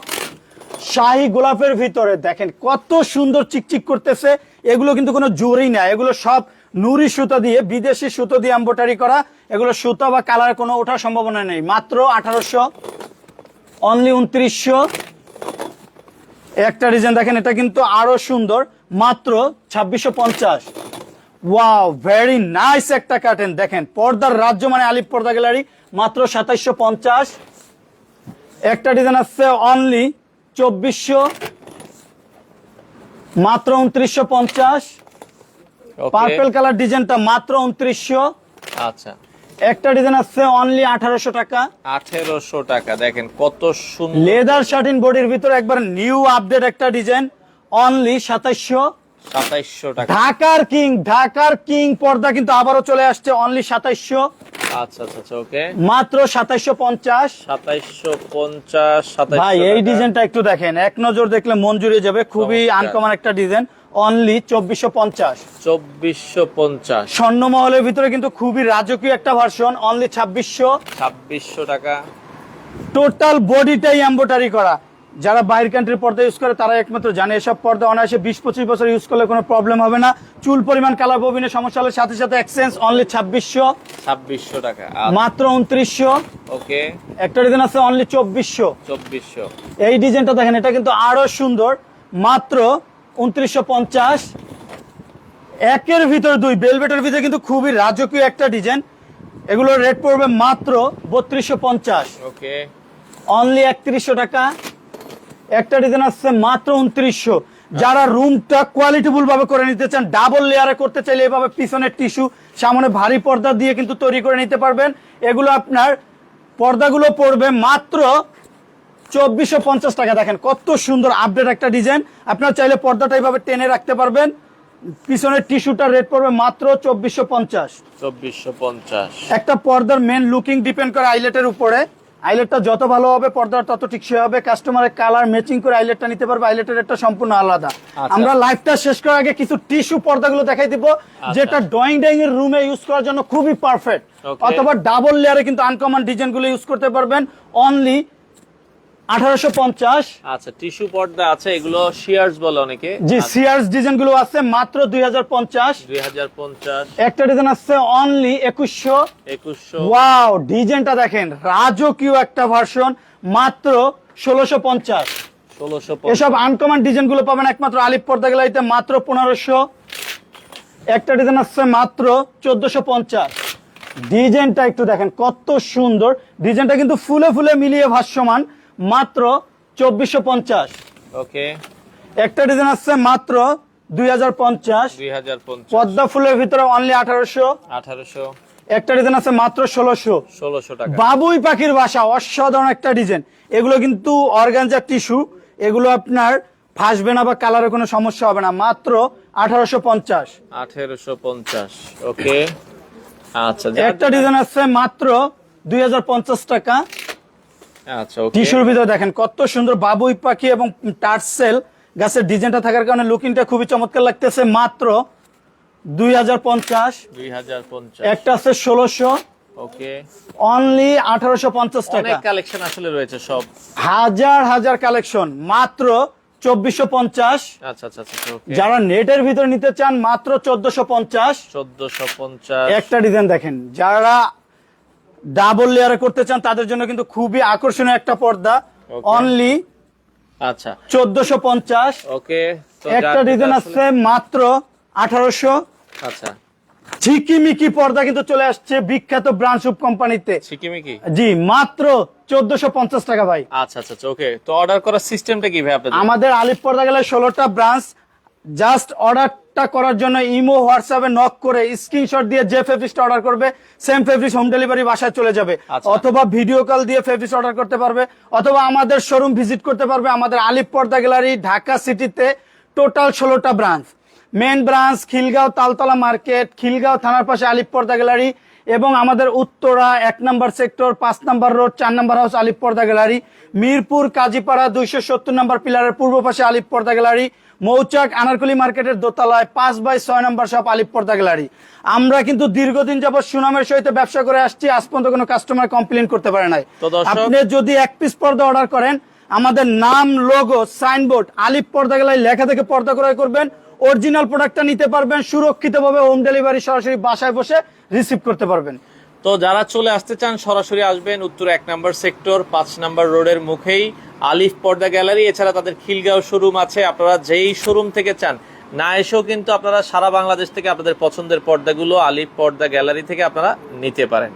শাহী গোলাপের ভিতরে দেখেন কত সুন্দর চিকচিক করতেছে। এগুলো কিন্তু কোনো জোরই না এগুলো সব নুরি সুতো দিয়ে, বিদেশি সুতো দিয়ে এম্বোটারি করা। এগুলো সুতো বা কালার কোনো ওঠার সম্ভাবনা নেই। মাত্র আঠারোশো অনলি উনত্রিশশো। একটা ডিজাইন দেখেন, এটা কিন্তু আরও সুন্দর। মাত্র ছাব্বিশশো পঞ্চাশ। ওয়াও ভেরি নাইস একটা কাটেন দেখেন, পর্দার রাজ্য মানে আলিপ পর্দা গ্যালারি। মাত্র সাতাইশশো পঞ্চাশ। একটা ডিজাইন আসছে অনলি চব্বিশশো মাত্র উনত্রিশশো পঞ্চাশ। পার্পেল কালার ডিজাইনটা মাত্র উনত্রিশশো। আচ্ছা। একটা ডিজাইন আসছে অনলি আঠারোশো টাকা। আঠেরোশো টাকা দেখেন কত সুন্দর। লেদার শার্টিন বডির ভিতরে একবার নিউ আপডেট একটা ডিজাইন অনলি সাতাইশশো। সাতাইশশো টাকা। ঢাকার কিং ঢাকার কিং পর্দা কিন্তু আবারও চলে আসছে অনলি সাতাইশশো। আচ্ছা আচ্ছা আচ্ছা ওকে মাত্র ভাই এই ডিজাইনটা একটু দেখেন এক নজর দেখলে মন যাবে খুবই। আনকমন একটা ডিজাইন অনলি চব্বিশশো পঞ্চাশ। চব্বিশশো পঞ্চাশ। স্বর্ণমহলের ভিতরে কিন্তু খুবই রাজকীয় একটা ভার্সন অনলি ছাব্বিশশো। ছাব্বিশশো টাকা। টোটাল বডিটাই এম্বোটারি করা। যারা বাইরের কান্ট্রির পর্দা ইউজ করে তারা একমাত্র জানে এসব পর্দা অনায়াসে বিশ পঁচিশ বছর ইউজ করলে কোনো প্রবলেম হবে না। চুল পরিমাণ কালার ববিনের সমস্যা হলে সাথে সাথে এক্সচেঞ্জ অনলি ছাব্বিশশো। ছাব্বিশশো টাকা। মাত্র উনত্রিশশো। ওকে। একটা ডিজাইন আছে অনলি চব্বিশশো। চব্বিশশো। এই ডিজাইনটা দেখেন এটা কিন্তু আরও সুন্দর। মাত্র উনত্রিশশো পঞ্চাশ। একের ভিতরে দুই বেলভেটের ভিতরে কিন্তু খুবই রাজকীয় একটা ডিজাইন এগুলোর রেট পড়বে মাত্র বত্রিশশো পঞ্চাশ। ওকে। অনলি একত্রিশশো টাকা। একটা ডিজাইন আসছে মাত্র উনত্রিশশো। যারা রুমটা কোয়ালিটিফুল ভাবে করে নিতে চান ডাবল লেয়ারে করতে চাইলে এভাবে পিছনের টিস্যু সামনে ভারী পর্দা দিয়ে কিন্তু তৈরি করে নিতে পারবেন। এগুলো আপনার পর্দাগুলো পড়বে মাত্র চব্বিশশো পঞ্চাশ টাকা। দেখেন কত সুন্দর আপডেট একটা ডিজাইন আপনার চাইলে পর্দাটা এইভাবে টেনে রাখতে পারবেন। পিছনের টিস্যুটার রেট পড়বে মাত্র চব্বিশশো পঞ্চাশ। চব্বিশশো পঞ্চাশ। একটা পর্দার মেন লুকিং ডিপেন্ড করে আইলেটের উপরে। আইলেটটা যত ভালো হবে পর্দার তত টিকসই হবে। কাস্টমারের কালার ম্যাচিং করে আইলেটটা নিতে পারবে। আইলেটের একটা সম্পূর্ণ আলাদা। আচ্ছা। আমরা লাইফটা শেষ করার আগে কিছু টিস্যু পর্দাগুলো দেখাই দিব যেটা ড্রয়িং ডাইং এর রুমে ইউজ করার জন্য খুবই পারফেক্ট অথবা ডাবল লেয়ারে কিন্তু আনকমন ডিজাইনগুলো ইউজ করতে পারবেন। অনলি আঠারোশো পঞ্চাশ। আচ্ছা টিস্যু পর্দা আছে এগুলো শিয়ার্স বলে অনেকে। জি সিয়ার্স ডিজাইনগুলো আছে মাত্র দুই হাজার পঞ্চাশ। দুই হাজার পঞ্চাশ। একটা ডিজাইন আছে অনলি একুশশো। একুশশো। ওয়াও ডিজাইনটা দেখেন রাজকীয় একটা ভার্সন মাত্র ষোলোশো পঞ্চাশ। এসব আনকমন ডিজাইনগুলো পাবেন একমাত্র আলিপ পর্দা গ্যালারিতে মাত্র পনেরোশো। একটা ডিজাইন আসছে মাত্র চোদ্দশো পঞ্চাশ। ডিজাইনটা একটু দেখেন কত সুন্দর। ডিজাইনটা কিন্তু ফুলে ফুলে মিলিয়ে ভাষ্যমান মাত্র চব্বিশশো পঞ্চাশ। ওকে একটা ডিজাইন আসছে মাত্র দুই হাজার পঞ্চাশ। পদ্মা ফুলের ভিতরে অনলি আঠারোশো। আঠারোশো। একটা ডিজাইন আছে মাত্র ষোলোশো। ষোলোশো টাকা। বাবুই পাখির বাসা অসাধারণ একটা ডিজাইন। এগুলো কিন্তু অর্গানজা টিস্যু। এগুলো আপনার ফাসবে না বা কালারের কোনো সমস্যা হবে না। মাত্র আঠারোশো পঞ্চাশ। আঠেরোশো পঞ্চাশ। ওকে আচ্ছা একটা ডিজাইন আছে মাত্র দুই হাজার পঞ্চাশ টাকা। আচ্ছা টিস্যুর ভিতরে দেখেন কত সুন্দর বাবুই পাখি এবং টার্সেল। গাছের ডিজাইনটা থাকার কারণে লুকিংটা খুবই চমৎকার লাগতেছে। মাত্র দুই হাজার পঞ্চাশ। একটা আছে ষোলোশো। ওকে। অনলি টাকা। অনেক কালেকশন আসলে রয়েছে সব। হাজার হাজার কালেকশন। মাত্র আচ্ছা আচ্ছা আচ্ছা ওকে যারা নেটের ভিতরে নিতে চান মাত্র চোদ্দশো পঞ্চাশ। চোদ্দশো পঞ্চাশ। একটা ডিজাইন দেখেন যারা ডাবল লেয়ারে করতে চান তাদের জন্য কিন্তু খুবই আকর্ষণীয় একটা পর্দা। অনলি আচ্ছা। চোদ্দশো পঞ্চাশ। ওকে একটা ডিজাইন আছে মাত্র আঠারোশো। আসলে- আচ্ছা। ঝিকিমিকি পর্দা কিন্তু চলে আসছে বিখ্যাত ব্রাঞ্চ উপ কোম্পানিতে। সিকিমিকি জি মাত্র চোদ্দশো পঞ্চাশ টাকা ভাই। আচ্ছা আচ্ছা আচ্ছা ওকে তো অর্ডার করার সিস্টেমটা কি ভাই আপনাদের? আমাদের আলিপ পর্দা গেলে ষোলোটা ব্রাঞ্চ জাস্ট অর্ডারটা করার জন্য ইমো হোয়াটসঅ্যাপে নক করে স্ক্রিনশট দিয়ে যে ফেব্রিক্সটা অর্ডার করবে সেম ফেব্রিক্স হোম ডেলিভারি বাসায় চলে যাবে। আচ্ছা। অথবা ভিডিও কল দিয়ে ফেব্রিক্স অর্ডার করতে পারবে অথবা আমাদের শোরুম ভিজিট করতে পারবে আমাদের আলিপ পর্দা গ্যালারি ঢাকা সিটিতে টোটাল ষোলোটা branch main branch Khilgaon Taltola market Khilgaon থানার পাশে আলিপ পর্দা গ্যালারি এবং আমাদের উত্তরা এক নম্বর সেক্টর পাঁচ নম্বর রোড চার নম্বর হাউস আলিপ পর্দা গ্যালারি মিরপুর কাজীপাড়া দুইশো সত্তর নম্বর পিলারের পূর্ব পাশে আলিপ পর্দা গ্যালারি মৌচাক আনারকলি মার্কেটের দোতলায় পাঁচ বাই ছয় নম্বর শপ আলিপ পর্দা গ্যালারি। আমরা কিন্তু দীর্ঘদিন যাবত সুনামের সহিত ব্যবসা করে আসছি আজ পর্যন্ত কোনো কাস্টমার কমপ্লেন করতে পারে নাই। আপনি যদি এক পিস পর্দা অর্ডার করেন আমাদের নাম logo signboard Alip Porda gallery লেখা থেকে পর্দা ক্রয় করবেন অরিজিনাল প্রোডাক্টটা নিতে পারবেন সুরক্ষিতভাবে হোম ডেলিভারি সরাসরি বাসায় বসে রিসিভ করতে পারবেন। তো যারা চলে আসতে চান, সরাসরি আসবেন উত্তর এক নম্বর সেক্টর, পাঁচ নম্বর রোডের মুখেই। আলিফ পর্দা গ্যালারি, এছাড়া তাদের খিলগাঁও শোরুম আছে। আপনারা যেই শোরুম থেকে চান, না এসেও কিন্তু আপনারা সারা বাংলাদেশ থেকে আপনাদের পছন্দের পর্দাগুলো আলিফ পর্দা গ্যালারি থেকে আপনারা নিতে পারেন।